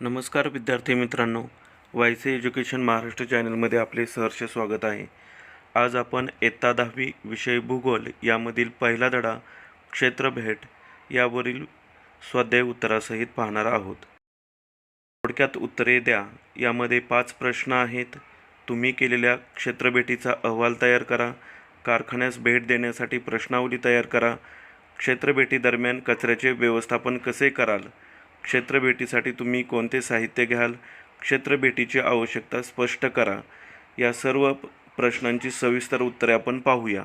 नमस्कार विद्यार्थी मित्रांनो वाय सी एज्युकेशन महाराष्ट्र चॅनलमध्ये आपले सहर्ष स्वागत आहे. आज आपण इयत्ता दहावी विषय भूगोल यामधील पहिला धडा क्षेत्रभेट यावरील स्वाध्याय उत्तरासहित पाहणार आहोत. थोडक्यात उत्तरे द्या. यामध्ये पाच प्रश्न आहेत. तुम्ही केलेल्या क्षेत्रभेटीचा अहवाल तयार करा. कारखान्यास भेट देण्यासाठी प्रश्नावली तयार करा. क्षेत्रभेटीदरम्यान कचऱ्याचे व्यवस्थापन कसे कराल? क्षेत्रभेटीसाठी तुम्ही कोणते साहित्य घ्याल? क्षेत्रभेटीची आवश्यकता स्पष्ट करा. या सर्व प्रश्नांची सविस्तर उत्तरे आपण पाहूया.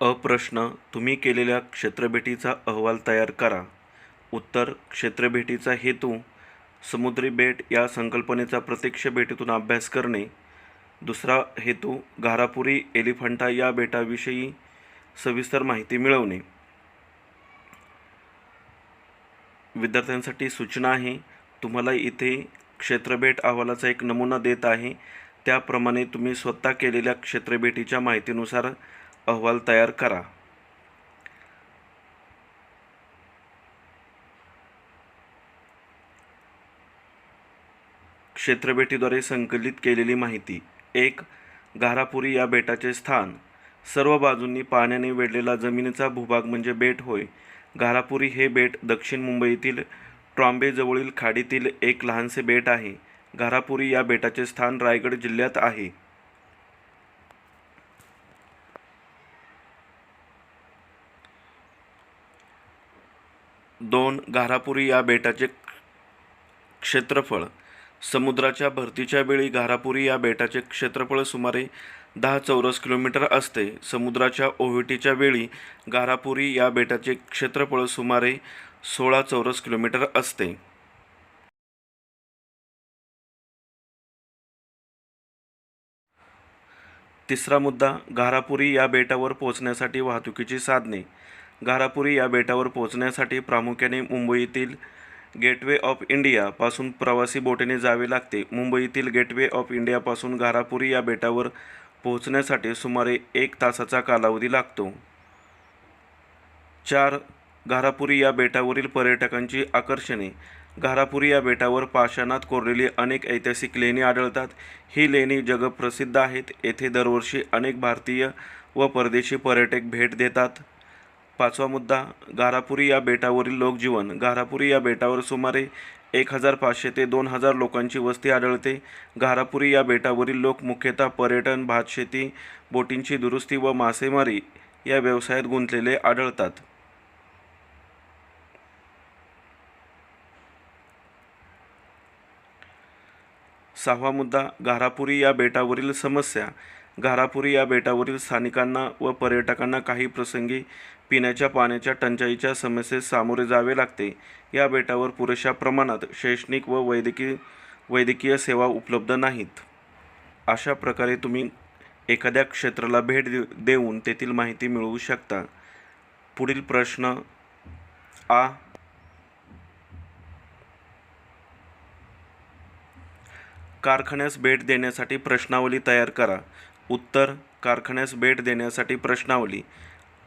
अ प्रश्न तुम्ही केलेल्या क्षेत्रभेटीचा अहवाल तयार करा. उत्तर क्षेत्रभेटीचा हेतू समुद्री बेट या संकल्पनेचा प्रत्यक्ष भेटीतून अभ्यास करणे. दुसरा हेतू घारापुरी एलिफंटा या बेटाविषयी सविस्तर माहिती मिळवणे. विद्यार्थ्यांसाठी सूचना आहे. तुम्हाला इथे क्षेत्रभेट अहवालाचा एक नमुना देत आहे. त्याप्रमाणे तुम्ही स्वतः केलेल्या क्षेत्रभेटीच्या माहितीनुसार अहवाल तयार करा. क्षेत्रभेटीद्वारे संकलित केलेली माहिती. एक घारापुरी या बेटाचे स्थान. सर्व बाजूंनी पाण्याने वेढलेला जमिनीचा भूभाग म्हणजे बेट होय. घारापुरी हे बेट दक्षिण मुंबईतील ट्रॉम्बेजवळील खाडीतील एक लहानसे बेट आहे. घारापुरी या बेटाचे स्थान रायगड जिल्ह्यात आहे. दोन घारापुरी या बेटाचे क्षेत्रफळ. समुद्राच्या भरतीच्या वेळी घारापुरी या बेटाचे क्षेत्रफळ सुमारे दहा चौरस किलोमीटर असते. समुद्राच्या ओहोटीच्या वेळी घारापुरी या बेटाचे क्षेत्रफळ सुमारे सोळा चौरस किलोमीटर असते. तिसरा मुद्दा घारापुरी या बेटावर पोहोचण्यासाठी वाहतुकीची साधने. घारापुरी या बेटावर पोहोचण्यासाठी प्रामुख्याने मुंबईतील गेटवे ऑफ इंडियापासून प्रवासी बोटीने जावे लागते. मुंबईतील गेटवे ऑफ इंडियापासून घारापुरी या बेटावर पोहोचण्यासाठी सुमारे एक तासाचा कालावधी लागतो. चार घारापुरी या बेटावरील पर्यटकांची आकर्षणे. घारापुरी या बेटावर पाषाणात कोरलेली अनेक ऐतिहासिक लेणी आढळतात. ही लेणी जगप्रसिद्ध आहेत. येथे दरवर्षी अनेक भारतीय व परदेशी पर्यटक भेट देतात. पाचवा मुद्दा घारापुरी या बेटावरील लोकजीवन. घारापुरी या बेटावर सुमारे एक हजार पाचशे ते दोन हजार लोकांची वस्ती आढळते. घारापुरी या बेटावरील लोक मुख्यतः पर्यटन भातशेती बोटींची दुरुस्ती व मासेमारी या व्यवसायात गुंतलेले आढळतात. सहावा मुद्दा घारापुरी या बेटावरील समस्या. घारापुरी या बेटावरील स्थानिकांना व पर्यटकांना काही प्रसंगी पिण्याच्या पाण्याच्या टंचाईच्या समस्येस सामोरे जावे लागते. या बेटावर पुरेशा प्रमाणात शैक्षणिक व वैद्यकीय वैद्यकीय सेवा उपलब्ध नाहीत. अशा प्रकारे तुम्ही एखाद्या क्षेत्राला भेट देऊन तेथील माहिती मिळवू शकता. पुढील प्रश्न आ. कारखान्यास भेट देण्यासाठी प्रश्नावली तयार करा. उत्तर कारखान्यास भेट देण्यासाठी प्रश्नावली.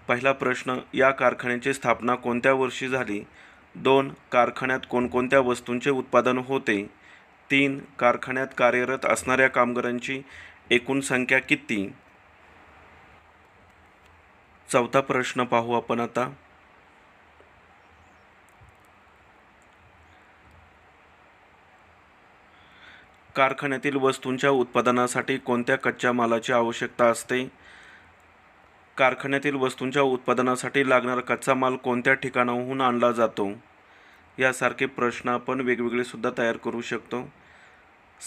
पहिला प्रश्न या कारखान्याची स्थापना कोणत्या वर्षी झाली? दोन कारखान्यात कोणकोणत्या वस्तूंचे उत्पादन होते? तीन कारखान्यात कार्यरत असणाऱ्या कामगारांची एकूण संख्या किती? चौथा प्रश्न पाहू आपण आता. कारखान्यातील वस्तूंच्या उत्पादनासाठी कोणत्या कच्च्या मालाची आवश्यकता असते? कारखान्यातील वस्तूंच्या उत्पादनासाठी लागणारा कच्चा माल कोणत्या ठिकाणाहून आणला जातो? यासारखे प्रश्न आपण वेगवेगळे सुद्धा तयार करू शकतो.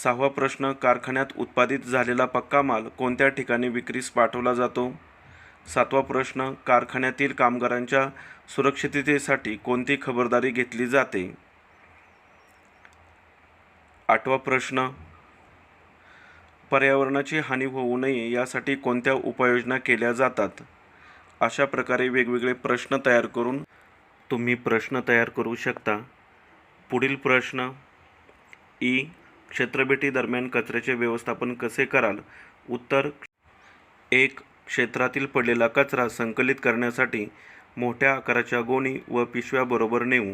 सहावा प्रश्न कारखान्यात उत्पादित झालेला पक्का माल कोणत्या ठिकाणी विक्रीस पाठवला जातो? सातवा प्रश्न कारखान्यातील कामगारांच्या सुरक्षिततेसाठी कोणती खबरदारी घेतली जाते? आठवा प्रश्न पर्यावरणाची हानी होऊ नये यासाठी कोणत्या उपाययोजना केल्या जातात? अशा प्रकारे वेगवेगळे प्रश्न तयार करून तुम्ही प्रश्न तयार करू शकता. पुढील प्रश्न ई क्षेत्रभेटी दरम्यान कचऱ्याचे व्यवस्थापन कसे कराल? उत्तर एक क्षेत्रातील पडलेला कचरा संकलित करण्यासाठी मोठ्या आकाराच्या गोणी व पिशव्याबरोबर नेऊ.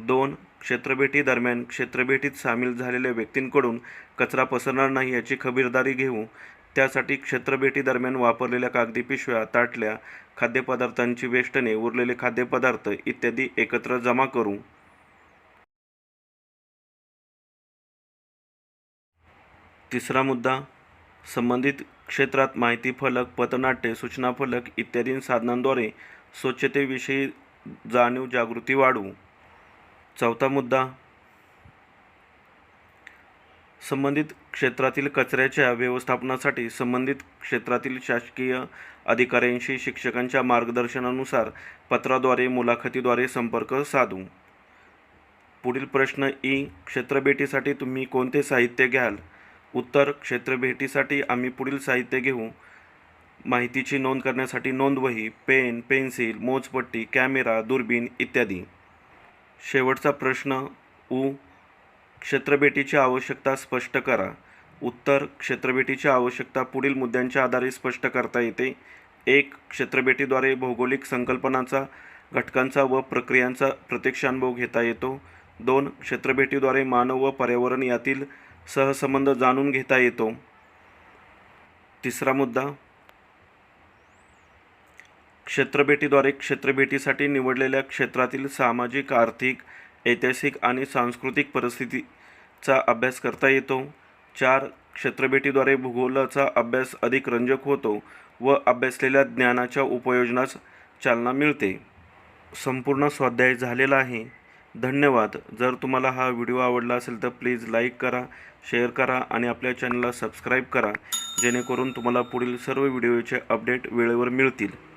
दोन क्षेत्रभेटी दरम्यान क्षेत्रभेटीत सामील झालेल्या व्यक्तींकडून कचरा पसरणार नाही याची खबरदारी घेऊ त्यासाठी क्षेत्रभेटी दरम्यान वापरलेल्या कागदी पिशव्या ताटल्या खाद्यपदार्थांची वेष्टने उरलेले खाद्यपदार्थ इत्यादी एकत्र जमा करू. तिसरा मुद्दा संबंधित क्षेत्रात माहिती फलक पथनाट्ये सूचना फलक इत्यादी साधनांद्वारे स्वच्छतेविषयी जाणीव जागृती वाढवू चौथा मुद्दा. संबंधित क्षेत्रातील कचऱ्याच्या व्यवस्थापनासाठी संबंधित क्षेत्रातील शासकीय अधिकाऱ्यांशी शिक्षकांच्या मार्गदर्शनानुसार पत्राद्वारे मुलाखतीद्वारे संपर्क साधू. पुढील प्रश्न ई. क्षेत्रभेटीसाठी तुम्ही कोणते साहित्य घ्याल? उत्तर क्षेत्रभेटीसाठी आम्ही पुढील साहित्य घेऊ. माहितीची नोंद करण्यासाठी नोंदवही. पेन पेन्सिल मोजपट्टी कॅमेरा दुर्बीण इत्यादी. शेवटचा प्रश्न उ. क्षेत्रभेटीची आवश्यकता स्पष्ट करा. उत्तर क्षेत्रभेटीची आवश्यकता पुढील मुद्द्यांच्या आधारे स्पष्ट करता येते. एक क्षेत्रभेटीद्वारे भौगोलिक संकल्पनांचा घटकांचा व प्रक्रियांचा प्रत्यक्षानुभव घेता येतो. दोन क्षेत्रभेटीद्वारे मानव व पर्यावरण यातील सहसंबंध जाणून घेता येतो. तिसरा मुद्दा क्षेत्रभेटीद्वारे क्षेत्रभेटीसाठी निवडलेल्या क्षेत्रातील सामाजिक आर्थिक ऐतिहासिक आणि सांस्कृतिक परिस्थितीचा अभ्यास करता येतो. चार क्षेत्रभेटीद्वारे भूगोलाचा अभ्यास अधिक रंजक होतो व अभ्यासलेल्या ज्ञानाच्या उपयोजनास चालना मिळते. संपूर्ण स्वाध्याय झालेला आहे. धन्यवाद. जर तुम्हाला हा व्हिडिओ आवडला असेल तर प्लीज लाईक करा शेअर करा आणि आपल्या चॅनलला सबस्क्राईब करा जेणेकरून तुम्हाला पुढील सर्व व्हिडिओचे अपडेट वेळेवर मिळतील.